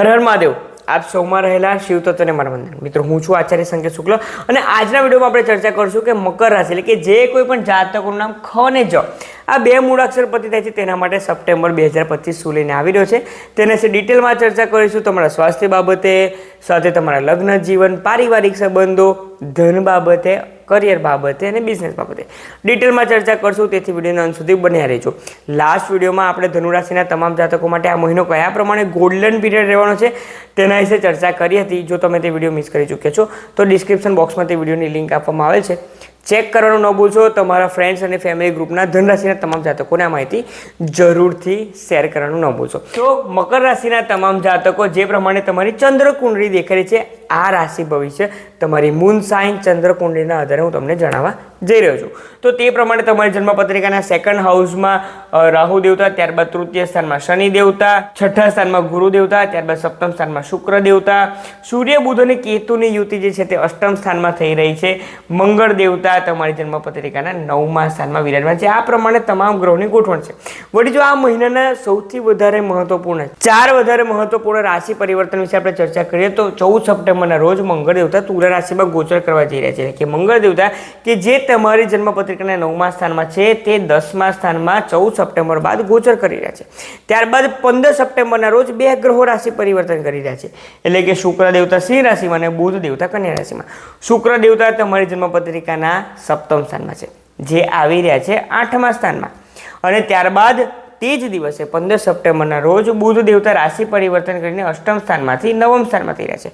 હર હર મહાદેવ. આપ સૌમાં રહેલા શિવ તત્વને મારા વંદન મિત્રો, હું છું આચાર્ય સંકેત શુક્લ અને આજના વિડીયોમાં આપણે ચર્ચા કરીશું કે મકર રાશિ એટલે કે જે કોઈ પણ જાતકોનું નામ ખ ને જ. આ બે મૂળાક્ષર પતિ થાય છે, તેના માટે સપ્ટેમ્બર બે હજાર પચીસ શું લઈને આવી રહ્યો છે. તેના વિશે ડિટેલમાં ચર્ચા કરીશું. તમારા સ્વાસ્થ્ય બાબતે, સાથે તમારા લગ્ન જીવન, પારિવારિક સંબંધો, ધન બાબતે કરિયર બાબતે અને બિઝનેસ બાબતે. ડિટેલમાં ચર્ચા કરશું. તેથી વિડીયોના અંત સુધી બન્યા રહેજો. લાસ્ટ વિડીયોમાં આપણે ધનુરાશિના તમામ જાતકો માટે આ મહિનો કયા પ્રમાણે ગોલ્ડન પીરિયડ રહેવાનો છે, તેના વિશે ચર્ચા કરી હતી. જો તમે તે વીડિયો મિસ કરી ચૂક્યા છો, તો ડિસ્ક્રિપ્શન બોક્સમાં તે વિડીયોની લિંક આપવામાં આવેલ છે. ચેક કરવાનું ન ભૂલશો તમારા ફ્રેન્ડ્સ અને ફેમિલી ગ્રુપના ધનરાશિના તમામ જાતકોને આ માહિતી જરૂરથી શેર કરવાનું ન ભૂલશો. તો મકર રાશિના તમામ જાતકો, જે પ્રમાણે તમારી ચંદ્ર કુંડળી દેખાય છે, આ રાશિ ભવિષ્ય તમારી મૂન સાઇન ચંદ્ર કુંડળીના આધારે હું તમને જણાવવા જઈ રહ્યો છું. તો તે પ્રમાણે તમારી જન્મપત્રિકાના સેકન્ડ હાઉસમાં રાહુ દેવતા, ત્યારબાદ તૃતીય સ્થાનમાં શનિ દેવતા, છઠ્ઠા સ્થાનમાં ગુરુ દેવતા, ત્યારબાદ સપ્તમ સ્થાનમાં શુક્ર દેવતા. સૂર્ય, બુધ અને કેતુની યુતિ જે છે તે અષ્ટમ સ્થાનમાં થઈ રહી છે. મંગળ દેવતા તમારી જન્મપત્રિકાના નવમા સ્થાનમાં વિરાજમાન છે. આ પ્રમાણે તમામ ગ્રહોની ગોઠવણ છે. વળી જો આ મહિનાના સૌથી વધારે મહત્વપૂર્ણ, ચાર વધારે મહત્વપૂર્ણ રાશિ પરિવર્તન વિશે આપણે ચર્ચા કરીએ, તો ચૌદ સપ્ટેમ્બરના રોજ મંગળ દેવતા તુલા રાશિમાં ગોચર કરવા જઈ રહ્યા છે. કે મંગળ દેવતા કે જે તમારી જન્મપત્રિકાના નવમા સ્થાનમાં છે તે દસમા સ્થાનમાં ચૌદ સપ્ટેમ્બર બાદ ગોચર કરી રહ્યા છે. ત્યારબાદ પંદર સપ્ટેમ્બરના રોજ બે ગ્રહો રાશિ પરિવર્તન કરી રહ્યા છે. એટલે કે શુક્ર દેવતા સિંહ રાશિમાં અને બુધ દેવતા કન્યા રાશિમાં. શુક્ર દેવતા તમારી જન્મપત્રિકાના સપ્તમ સ્થાનમાં છે. જે આવી રહ્યા છે આઠમા સ્થાનમાં. અને ત્યારબાદ તે જ દિવસે પંદર સપ્ટેમ્બરના રોજ બુધ દેવતા રાશિ પરિવર્તન કરીને અષ્ટમ સ્થાનમાંથી નવમ સ્થાનમાં રહ્યા છે.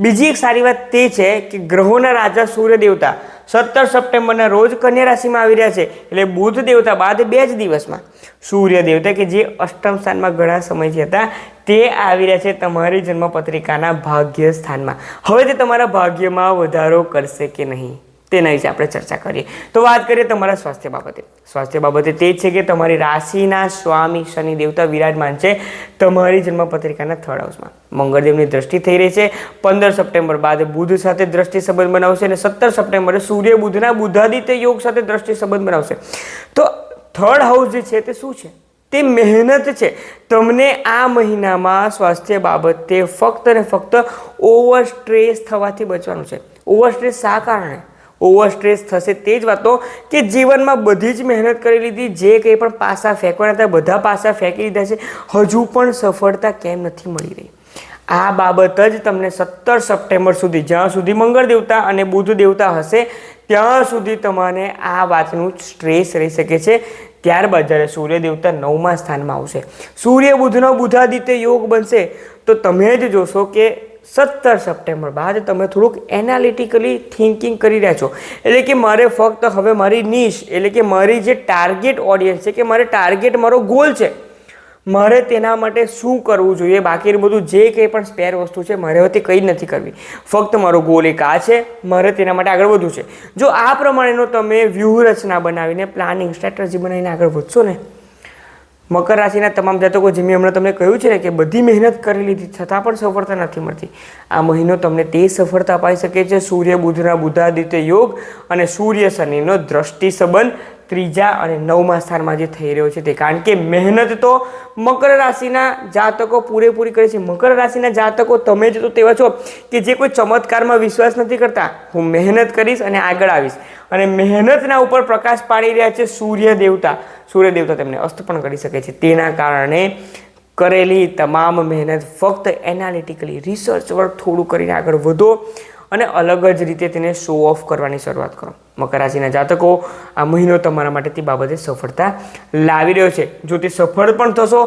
બીજી એક સારી વાત તે છે કે ગ્રહોના રાજા સૂર્ય દેવતા સત્તર સપ્ટેમ્બરના રોજ કન્યા રાશિમાં આવી રહ્યા છે એટલે બુધ દેવતા બાદ બે જ દિવસમાં સૂર્ય દેવતા કે જે અષ્ટમ સ્થાનમાં ઘણા સમયથી હતા તે આવી રહ્યા છે તમારી જન્મપત્રિકાના ભાગ્ય સ્થાનમાં. હવે તે તમારા ભાગ્યમાં વધારો કરશે કે નહીં? તેના વિશે આપણે ચર્ચા કરીએ. તો વાત કરીએ તમારા સ્વાસ્થ્ય બાબતે. સ્વાસ્થ્ય બાબતે તે છે કે તમારી રાશિના સ્વામી શનિ દેવતા વિરાજમાન છે તમારી જન્મપત્રિકાના થર્ડ હાઉસમાં મંગળદેવની દ્રષ્ટિ થઈ રહી છે. પંદર સપ્ટેમ્બર બાદ બુધ સાથે દ્રષ્ટિ સંબંધ બનાવશે અને સત્તર સપ્ટેમ્બરે સૂર્ય બુધના બુધાદિત્ય યોગ સાથે દ્રષ્ટિ સંબંધ બનાવશે. તો થર્ડ હાઉસ જે છે તે શું છે? તે મહેનત છે. તમને આ મહિનામાં સ્વાસ્થ્ય બાબતે ફક્ત ને ફક્ત ઓવર સ્ટ્રેસ થવાથી બચવાનું છે. ઓવર સ્ટ્રેસ શા કારણે? ઓવર સ્ટ્રેસ થશે તે જ વાતો કે જીવનમાં બધી જ મહેનત કરી લીધી, જે કંઈ પણ પાસા ફેંકવાના હતા, બધા પાસા ફેંકી લીધા છે, હજુ પણ સફળતા કેમ નથી મળી રહી? આ બાબત જ તમને સત્તર સપ્ટેમ્બર સુધી, જ્યાં સુધી મંગળ દેવતા અને બુધ દેવતા હશે, ત્યાં સુધી તમારે આ વાતનું સ્ટ્રેસ રહી શકે છે. ત્યારબાદ જ્યારે સૂર્ય દેવતા નવમા સ્થાનમાં આવશે. સૂર્ય બુધનો બુધાદિત્ય યોગ બનશે, તો તમે જ જોશો કે સત્તર સપ્ટેમ્બર બાદ તમે થોડુંક એનાલિટિકલી થિંકિંગ કરી રહ્યા છો. એટલે કે મારે ફક્ત હવે મારી નિશ એટલે કે મારી જે ટાર્ગેટ ઓડિયન્સ છે, કે મારે ટાર્ગેટ મારો ગોલ છે, મારે તેના માટે શું કરવું જોઈએ, બાકીનું બધું જે કંઈ પણ સ્પેર વસ્તુ છે, મારે હવે કંઈ નથી કરવી. ફક્ત મારો ગોલ એક આ છે, મારે તેના માટે આગળ વધવું છે. જો આ પ્રમાણેનો તમે વ્યૂહરચના બનાવીને પ્લાનિંગ સ્ટ્રેટેજી બનાવીને આગળ વધશો ને મકર રાશિના તમામ જાતકો જેમ મેં હમણાં તમને કહ્યું છે કે બધી મહેનત કરી લીધી, છતાં પણ સફળતા નથી મળતી. આ મહિનો તમને તે સફળતા અપાઈ શકે છે. સૂર્ય, બુધના બુધાદિત્ય યોગ અને સૂર્ય શનિનો દ્રષ્ટિ સંબંધ ત્રીજા અને નવમા સ્થાનમાં જે થઈ રહ્યો છે તે. કારણ કે મહેનત તો મકર રાશિના જાતકો પૂરેપૂરી કરે છે. મકર રાશિના જાતકો તમે જ તો તેવા છો કે જે કોઈ ચમત્કારમાં વિશ્વાસ નથી કરતા. હું મહેનત કરીશ અને આગળ આવીશ. અને મહેનતના ઉપર પ્રકાશ પાડી રહ્યા છે સૂર્ય દેવતા. સૂર્ય દેવતા તેમને અસ્ત પણ કરી શકે છે. તેના કારણે કરેલી તમામ મહેનત ફક્ત એનાલિટિકલી રિસર્ચ વર્ક થોડું કરીને આગળ વધો. અને અલગ જ રીતે તેને શો ઓફ કરવાની શરૂઆત કરો. મકર રાશિના જાતકો આ મહિનો તમારા માટે તે બાબતે સફળતા લાવી રહ્યો છે. જો તે સફળ પણ થશો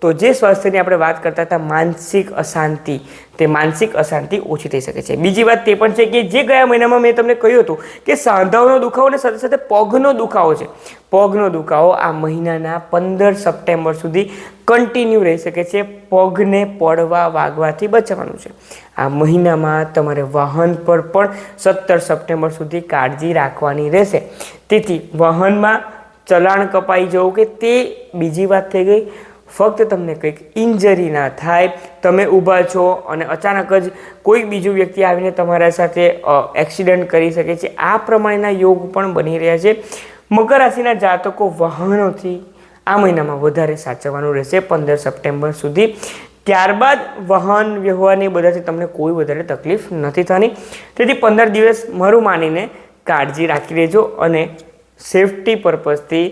તો જે સ્વાસ્થ્યની આપણે વાત કરતા હતા, માનસિક અશાંતિ, તે માનસિક અશાંતિ ઓછી થઈ શકે છે. બીજી વાત તે પણ છે કે જે ગયા મહિનામાં મેં તમને કહ્યું હતું કે સાંધાઓનો દુખાવો અને સાથે સાથે પગનો દુખાવો છે. પગનો દુખાવો આ મહિનાના પંદર સપ્ટેમ્બર સુધી કન્ટિન્યુ રહી શકે છે. પગને પડવા વાગવાથી બચાવવાનું છે. આ મહિનામાં તમારે વાહન પર પણ સત્તર સપ્ટેમ્બર સુધી કાળજી રાખવાની રહેશે. તેથી વાહનમાં ચલાણ કપાઈ જવું કે તે બીજી વાત થઈ ગઈ. ફક્ત તમને કંઈક ઇન્જરી ના થાય, તમે ઊભા છો અને અચાનક જ કોઈક બીજું વ્યક્તિ આવીને તમારા સાથે એક્સિડન્ટ કરી શકે છે. આ પ્રમાણેના યોગ પણ બની રહ્યા છે. મકર રાશિના જાતકો વાહનોથી આ મહિનામાં વધારે સાચવવાનું રહેશે પંદર સપ્ટેમ્બર સુધી. ત્યારબાદ વાહન વ્યવહારની બધાથી તમને કોઈ વધારે તકલીફ નથી થવાની. તેથી પંદર દિવસ મારું માનીને કાળજી રાખી લેજો અને સેફટી પર્પઝથી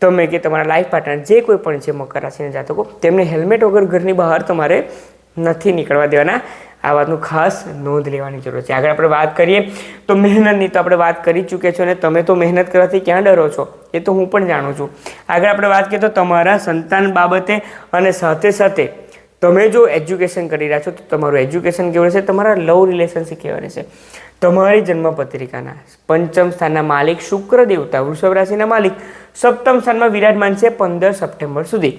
તમે કે તમારા લાઈફ પાર્ટનર જે કોઈ પણ છે મકર રાશિના જાતકો, તેમને હેલ્મેટ વગર ઘરની બહાર તમારે નથી નીકળવા દેવાના. આ વાતનું ખાસ નોંધ લેવાની જરૂર છે. આગળ આપણે વાત કરીએ તો મહેનતની તો આપણે વાત કરી ચૂક્યા છો અને તમે તો મહેનત કરવાથી ક્યાં ડરો છો? એ તો હું પણ જાણું છું. આગળ આપણે વાત કરીએ તો તમારા સંતાન બાબતે અને સાથે સાથે તમે જો એજ્યુકેશન કરી રહ્યા છો, તો તમારું એજ્યુકેશન કેવું રહેશે? તમારા લવ રિલેશનશીપ કેવા રહેશે? તમારી જન્મ પત્રિકાના પંચમ સ્થાનના માલિક શુક્ર દેવતા, વૃષભ રાશિના માલિક સપ્તમ સ્થાનમાં વિરાજમાન છે પંદર સપ્ટેમ્બર સુધી.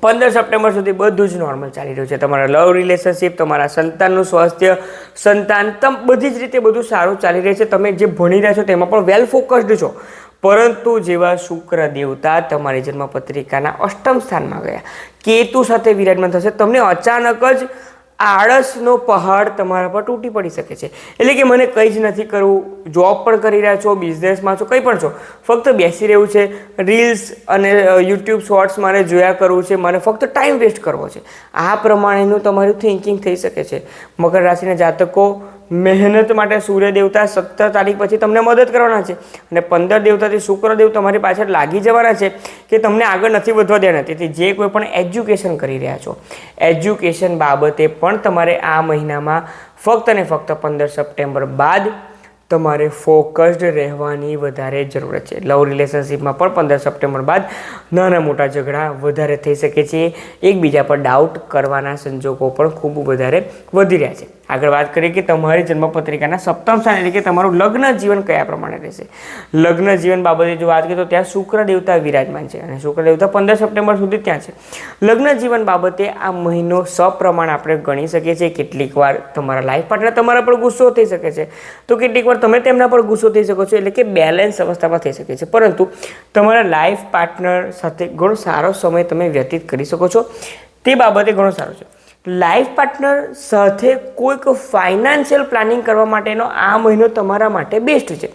પંદર સપ્ટેમ્બર સુધી બધું જ નોર્મલ ચાલી રહ્યું છે. તમારા લવ રિલેશનશિપ તમારા સંતાનનું સ્વાસ્થ્ય, સંતાન, તમ બધી જ રીતે બધું સારું ચાલી રહ્યું છે. તમે જે ભણી રહ્યા છો તેમાં પણ વેલ ફોકસ્ડ છો. પરંતુ જેવા શુક્ર દેવતા તમારી જન્મ પત્રિકાના અષ્ટમ સ્થાનમાં ગયા. કેતુ સાથે વિરાજમાન થશે. તમને અચાનક જ આળસનો પહાડ તમારા પર તૂટી પડી શકે છે. એટલે કે મને કંઈ જ નથી કરવું જોબ પણ કરી રહ્યા છો બિઝનેસમાં છો, કંઈ પણ છો. ફક્ત બેસી રહેવું છે રીલ્સ અને યુટ્યુબ શોર્ટ્સ મારે જોયા કરવું છે, મારે ફક્ત ટાઈમ વેસ્ટ કરવો છે. આ પ્રમાણેનું તમારું થિંકિંગ થઈ શકે છે. મકર રાશિના જાતકો મહેનત માટે સૂર્ય દેવતા સત્તર તારીખ પછી તમને મદદ કરવાના છે. અને પંદર દેવતાથી શુક્રદેવ તમારી પાછળ લાગી જવાના છે કે તમને આગળ નથી વધવા દેવાના. તેથી જે કોઈ પણ એજ્યુકેશન કરી રહ્યા છો, એજ્યુકેશન બાબતે પણ તમારે આ મહિનામાં ફક્ત અને ફક્ત પંદર સપ્ટેમ્બર બાદ તમારે ફોકસ્ડ રહેવાની વધારે જરૂરત છે. લવ રિલેશનશિપમાં પણ પંદર સપ્ટેમ્બર બાદ નાના મોટા ઝઘડા વધારે થઈ શકે છે. એકબીજા પર ડાઉટ કરવાના સંજોગો પણ ખૂબ વધારે વધી રહ્યા છે. આગળ વાત કરીએ કે તમારી જન્મપત્રિકાના સપ્તમ સ્થાન એટલે કે તમારું લગ્ન જીવન કયા પ્રમાણે રહેશે? લગ્ન જીવન બાબતે જો વાત કરીએ તો ત્યાં શુક્ર દેવતા વિરાજમાન છે અને શુક્ર દેવતા પંદર સપ્ટેમ્બર સુધી ત્યાં છે. લગ્ન જીવન બાબતે આ મહિનો સપ્રમાણ આપણે ગણી શકીએ છીએ. કેટલીક વાર તમારા લાઈફ પાર્ટનર તમારા પર ગુસ્સો થઈ શકે છે. તો કેટલીક વાર તમે તેમના પર ગુસ્સો થઈ શકો છો એટલે કે બેલેન્સ અવસ્થામાં થઈ શકે છે. પરંતુ તમારા લાઈફ પાર્ટનર સાથે ઘણો સારો સમય તમે વ્યતીત કરી શકો છો. તે બાબતે ઘણો સારો છે. લાઈફ પાર્ટનર સાથે કોઈક ફાઇનાન્શિયલ પ્લાનિંગ કરવા માટેનો આ મહિનો તમારા માટે બેસ્ટ છે.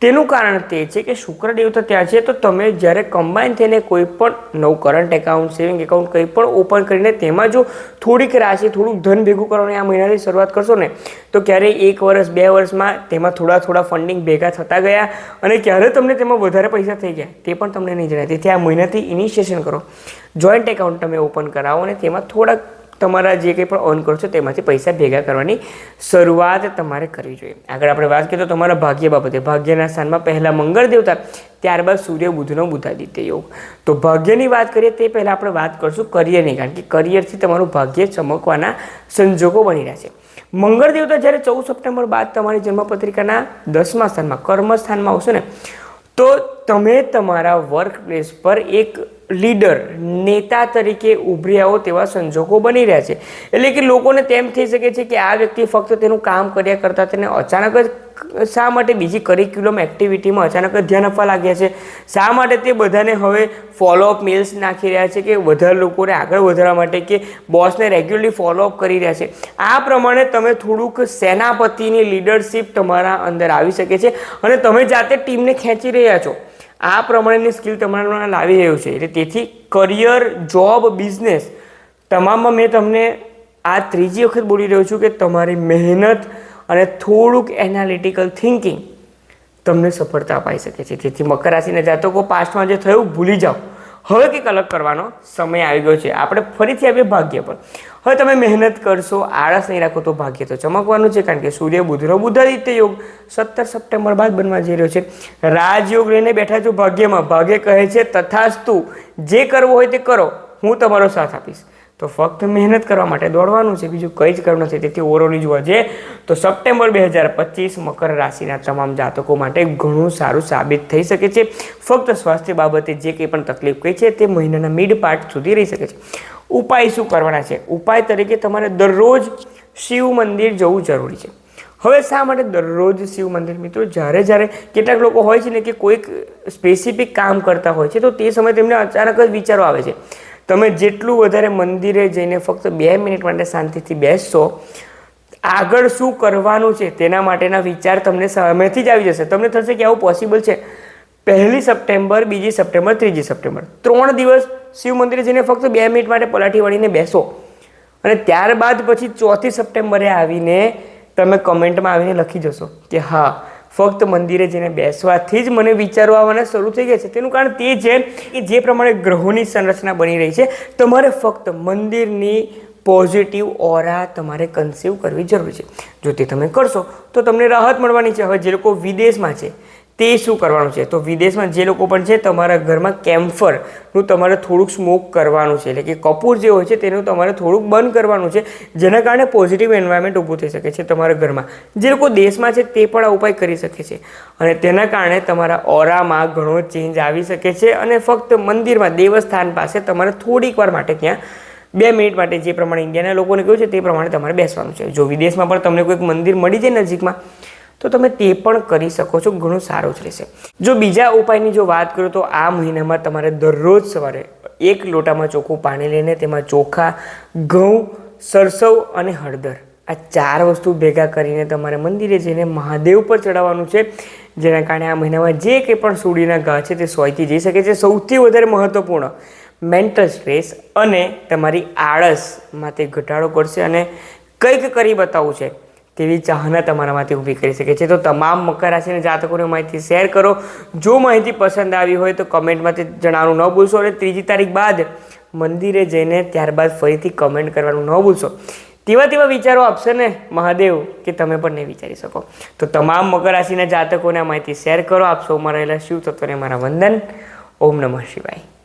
તેનું કારણ તે છે કે શુક્ર દેવતા ત્યાં છે, તો તમે જ્યારે કમ્બાઈન થઈને કોઈ પણ નવું કરંટ એકાઉન્ટ સેવિંગ એકાઉન્ટ કંઈ પણ ઓપન કરીને તેમાં જો થોડીક રાશિ, થોડુંક ધન ભેગું કરવાની આ મહિનાથી શરૂઆત કરશો ને, તો ક્યારેય એક વર્ષ, બે વર્ષમાં તેમાં થોડા થોડા ફંડિંગ ભેગા થતા ગયા અને ક્યારે તમને તેમાં વધારે પૈસા થઈ ગયા, તે પણ તમને નહીં જણાય. તેથી આ મહિનાથી ઇનિશિએશન કરો. જોઈન્ટ એકાઉન્ટ તમે ઓપન કરાવો અને તેમાં થોડાક તમારા જે કંઈ પણ ઓન કરો છો, તેમાંથી પૈસા ભેગા કરવાની શરૂઆત તમારે કરવી જોઈએ. આગળ આપણે વાત કરીએ તો તમારા ભાગ્ય બાબતે. ભાગ્યના સ્થાનમાં પહેલાં મંગળ દેવતા, ત્યારબાદ સૂર્ય, બુધનો બુધાદિત્ય યોગ. તો ભાગ્યની વાત કરીએ તે પહેલાં આપણે વાત કરશું કરિયરની કારણ કે કરિયરથી તમારું ભાગ્ય ચમકવાના સંજોગો બની રહ્યા છે. મંગળ દેવતા જ્યારે ચૌદ સપ્ટેમ્બર બાદ તમારી જન્મપત્રિકાના દસમા સ્થાનમાં, કર્મસ્થાનમાં આવશે ને, તો તમે તમારા વર્ક પ્લેસ પર એક લીડર, નેતા તરીકે ઉભરી આવો તેવા સંજોગો બની રહ્યા છે. એટલે કે લોકોને તેમ થઈ શકે છે કે આ વ્યક્તિ ફક્ત તેનું કામ કર્યા કરતાં તેને અચાનક જ શા માટે બીજી કરિક્યુલમ એક્ટિવિટીમાં અચાનક જ ધ્યાન આપવા લાગ્યા છે? શા માટે તે બધાને હવે ફોલોઅપ મેલ્સ નાખી રહ્યા છે કે વધારે લોકોને આગળ વધારવા માટે કે બોસને રેગ્યુલરલી ફોલોઅપ કરી રહ્યા છે? આ પ્રમાણે તમે થોડુંક સેનાપતિની લીડરશિપ તમારા અંદર આવી શકે છે અને તમે જાતે ટીમને ખેંચી રહ્યા છો. આ પ્રમાણેની સ્કિલ તમારા લાવી રહ્યું છે. એટલે તેથી કરિયર જોબ બિઝનેસ તમામમાં મેં તમને આ ત્રીજી વખત બોલી રહ્યો છું કે તમારી મહેનત અને થોડુંક એનાલિટિકલ થિંકિંગ તમને સફળતા અપાઈ શકે છે. તેથી મકર રાશિના જાતકો પાસ્ટમાં જે થયું ભૂલી જાઓ. હવે કંઈક અલગ કરવાનો સમય આવી ગયો છે. આપણે ફરીથી આવીએ ભાગ્ય પર. હવે તમે મહેનત કરશો, આળસ નહીં રાખો તો ભાગ્ય તો ચમકવાનું છે, કારણ કે સૂર્ય બુધનો બુધાદિત્ય યોગ સત્તર સપ્ટેમ્બર બાદ બનવા જઈ રહ્યો છે. રાજયોગ લઈને બેઠા છો ભાગ્યમાં. ભાગ્ય કહે છે, તથાસ્તુ, જે કરવું હોય તે કરો, હું તમારો સાથ આપીશ. તો ફક્ત મહેનત કરવા માટે દોડવાનું છે, બીજું કંઈ જ કરવું નથી. તેથી ઓવરઓલી જોવા જઈએ તો સપ્ટેમ્બર બે હજાર પચીસ મકર રાશિના તમામ જાતકો માટે ઘણું સારું સાબિત થઈ શકે છે. ફક્ત સ્વાસ્થ્ય બાબતે જે કંઈ પણ તકલીફ કઈ છે, તે મહિનાના મિડ પાર્ટ સુધી રહી શકે છે. ઉપાય શું કરવાના છે? ઉપાય તરીકે તમારે દરરોજ શિવ મંદિર જવું જરૂરી છે. હવે શા માટે દરરોજ શિવ મંદિર? મિત્રો, જ્યારે જ્યારે કેટલાક લોકો હોય છે ને કે કોઈક સ્પેસિફિક કામ કરતા હોય છે, તો તે સમયે તેમને અચાનક જ વિચારો આવે છે. તમે જેટલું વધારે મંદિરે જઈને ફક્ત બે મિનિટ માટે શાંતિથી બેસશો, આગળ શું કરવાનું છે તેના માટેના વિચાર તમને સામેથી જ આવી જશે. તમને થશે કે આવું પોસિબલ છે. પહેલી સપ્ટેમ્બર, બીજી સપ્ટેમ્બર, ત્રીજી સપ્ટેમ્બર. ત્રણ દિવસ શિવ મંદિરે જઈને ફક્ત બે મિનિટ માટે પલાઠી વળીને બેસો. અને ત્યારબાદ પછી ચોથી સપ્ટેમ્બરે આવીને તમે કમેન્ટમાં આવીને લખી જશો કે હા ફક્ત મંદિરે જઈને બેસવાથી જ મને વિચારો આવવાના શરૂ થઈ ગયા છે. તેનું કારણ તે છે કે જે પ્રમાણે ગ્રહોની સંરચના બની રહી છે, તમારે ફક્ત મંદિરની પોઝિટિવ ઓરા તમારે કન્સીવ કરવી જરૂરી છે. જો તે તમે કરશો, તો તમને રાહત મળવાની છે. હવે જે લોકો વિદેશમાં છે તે શું કરવાનું છે? તો વિદેશમાં જે લોકો પણ છે, તમારા ઘરમાં કેમ્ફરનું તમારે થોડુંક સ્મોક કરવાનું છે. એટલે કે કપૂર જે હોય છે, તેનું તમારે થોડુંક બંધ કરવાનું છે, જેના કારણે પોઝિટિવ એન્વાયરમેન્ટ ઊભું થઈ શકે છે તમારા ઘરમાં. જે લોકો દેશમાં છે, તે પણ આ ઉપાય કરી શકે છે. અને તેના કારણે તમારા ઓરામાં ઘણો ચેન્જ આવી શકે છે અને ફક્ત મંદિરમાં, દેવસ્થાન પાસે તમારે થોડીક વાર માટે ત્યાં બે મિનિટ માટે જે પ્રમાણે ઇન્ડિયાના લોકોને કહ્યું છે, તે પ્રમાણે તમારે બેસવાનું છે. જો વિદેશમાં પણ તમને કોઈક મંદિર મળી જાય નજીકમાં તો તમે તે પણ કરી શકો છો, ઘણું સારું જ રહેશે. જો બીજા ઉપાયની જો વાત કરું તો આ મહિનામાં તમારે દરરોજ સવારે એક લોટામાં ચોખ્ખું પાણી લઈને તેમાં ચોખા, ઘઉં, સરસવ અને હળદર. આ ચાર વસ્તુ ભેગા કરીને તમારે મંદિરે જઈને મહાદેવ પર ચડાવવાનું છે, જેના કારણે આ મહિનામાં જે કંઈ પણ સૂડીના ઘા છે તે સોયથી જઈ શકે છે. સૌથી વધારે મહત્ત્વપૂર્ણ મેન્ટલ સ્ટ્રેસ અને તમારી આળસમાં તે ઘટાડો કરશે અને કંઈક કરી બતાવવું છે. તેવી ચાહના તમારામાંથી ઊભી કરી શકે છે. તો તમામ મકર રાશિના જાતકોને માહિતી શેર કરો. જો માહિતી પસંદ આવી હોય તો કમેન્ટમાંથી જણાવવાનું ન ભૂલશો અને ત્રીજી તારીખ બાદ મંદિરે જઈને ત્યારબાદ ફરીથી કમેન્ટ કરવાનું ન ભૂલશો. તેવા તેવા વિચારો આપશે ને મહાદેવ, કે તમે પણ નહીં વિચારી શકો. તો તમામ મકર રાશિના જાતકોને આ માહિતી શેર કરો. આપ સૌમાં રહેલા શિવ તત્વને મારા વંદન. ઓમ નમઃ શિવાય.